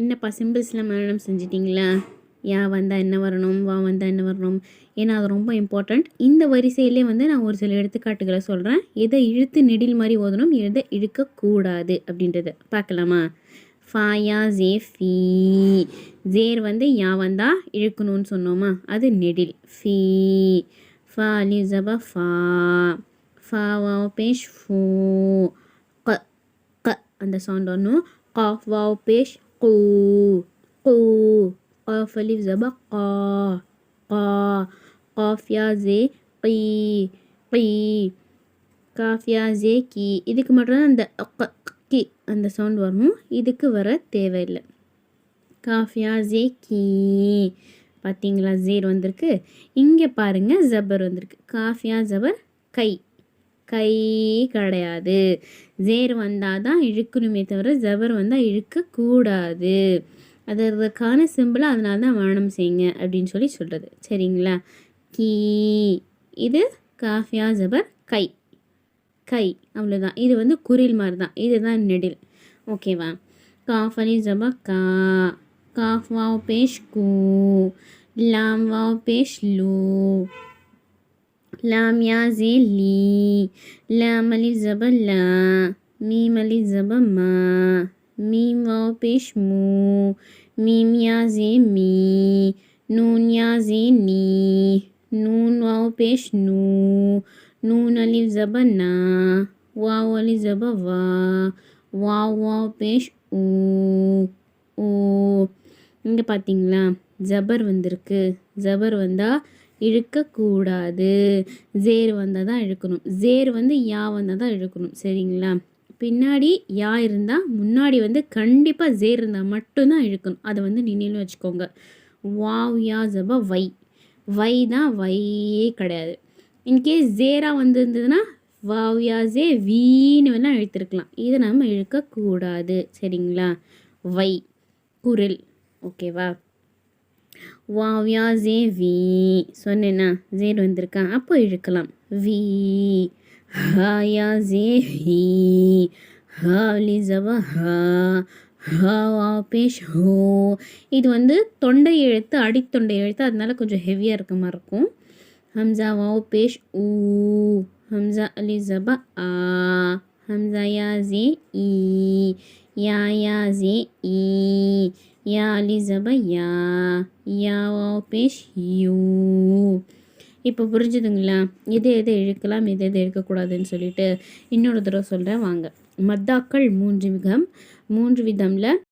என்னப்பா சிம்பிள்ஸில் மரணம் செஞ்சிட்டிங்களா? யா வந்தால் என்ன வரணும்? வா வந்தால் என்ன வரணும்? ஏன்னா அது ரொம்ப இம்பார்ட்டண்ட் இந்த வரிசையிலே வந்து நான் ஒரு சில எடுத்துக்காட்டுகளை சொல்கிறேன் எதை இழுத்து நெடில் மாதிரி ஓதணும் எதை இழுக்கக்கூடாது அப்படின்றத. பார்க்கலாமா? ஃபாயா ஜே ஃபீ. ஜேர் வந்து யா வந்தால் இழுக்கணும்னு சொன்னோமா? அது நெடில். ஃபீ. ஃபா லி ஜபா ஃபா. ஃபா பேஷ் ஃபூ. க க அந்த சவுண்ட் வரணும். காஃப் வாவ் பேஷ் கூ கூ قاف ألف زبا قا قا قاف يا زي قي قي காஃப் யா ஜே கி இதுக்கு மட்டும் அந்த க, கி அந்த சவுண்ட் வரணும் இதுக்கு வர தேவையில்லை காஃப் யா ஜே கி பார்த்தீங்களா ஜேர் வந்திருக்கு இங்கே பாருங்கள் ஜபர் வந்திருக்கு காஃப் யா ஜபர் கை கை கிடையாது. ஜேர் வந்தால் தான் இழுக்கணுமே தவிர ஜபர் வந்தால் இழுக்கக்கூடாது. அது அதற்கான சிம்பிளாக அதனால தான் மரணம் செய்யுங்க அப்படின்னு சொல்லி சொல்கிறது சரிங்களா? கீ. இது காஃபியா ஜபர் கை. கை. அவ்வளோதான் இது வந்து குரில் மாதிரி தான் இதுதான் நெடில். ஓகேவா? காஃப் அலி ஜபா கா. காஃப் வாவ் பேஷ் கூ. லாம் வாவ் பேஷ் லூ. லாம் யா ஜே லீ லாம் அலி ஜப லா மீம் அலி ஜப மா மீம் வாவ் பேஷ் மூ மீம் யா ஜே மீ நூன் யா ஜே நீ நூன் வாவ் பேஷ் நூ நூன் அலி ஜப நா வாவ் அலிஃப் ஜப வா வாவ் வாவ் பேஷ் ஊ ஓ இங்கே பார்த்தீங்களா ஜபர் வந்திருக்கு. ஜபர் வந்தால் இழுக்கக்கூடாது ஜேர் வந்தால் தான் இழுக்கணும். ஜேர் வந்து யா வந்தால் தான் இழுக்கணும். சரிங்களா? பின்னாடி யா இருந்தால் முன்னாடி வந்து கண்டிப்பாக ஜேர் இருந்தால் மட்டும்தான் இழுக்கணும். அதை வந்து நினைவில் வச்சுக்கோங்க. வாவ் யா ஜப வை. வை தான் வையே கிடையாது. இன்கேஸ் ஜேராக வந்திருந்ததுன்னா வாவ்யா ஜே வீன்னு வேணால் இழுத்துருக்கலாம். இதை நம்ம இழுக்கக்கூடாது. சரிங்களா? வை. குரல். ஓகேவா? வாவ்யா ஜே வி. சொன்னேன்னா ஜேர் வந்திருக்கா? அப்போ இழுக்கலாம். வி. ஹாயா ஜே ஹி ஹாலி ஜப ஹா. ஹா பேஷ் ஹோ. இது வந்து தொண்டை எழுத்து அடித்தொண்டை எழுத்து. அதனால கொஞ்சம் ஹெவியாக இருக்க மாதிரி இருக்கும். ஹம்சா வாவ் பேஷ் ஊ. ஹம்சா அலி ஜபா ஆ. ஹம்சா யா ஜே ஈ. யா யா ஜே ஈ. யா அலி ஜபா யா யா பேஷ் யூ இப்போ புரிஞ்சுதுங்களா? எது எதை இழுக்கலாம் எது எதை இழுக்கக்கூடாதுன்னு சொல்லிட்டு இன்னொரு தடவை சொல்கிறேன் வாங்க. மத்தாக்கள் மூன்று விதம் மூன்று விதமில்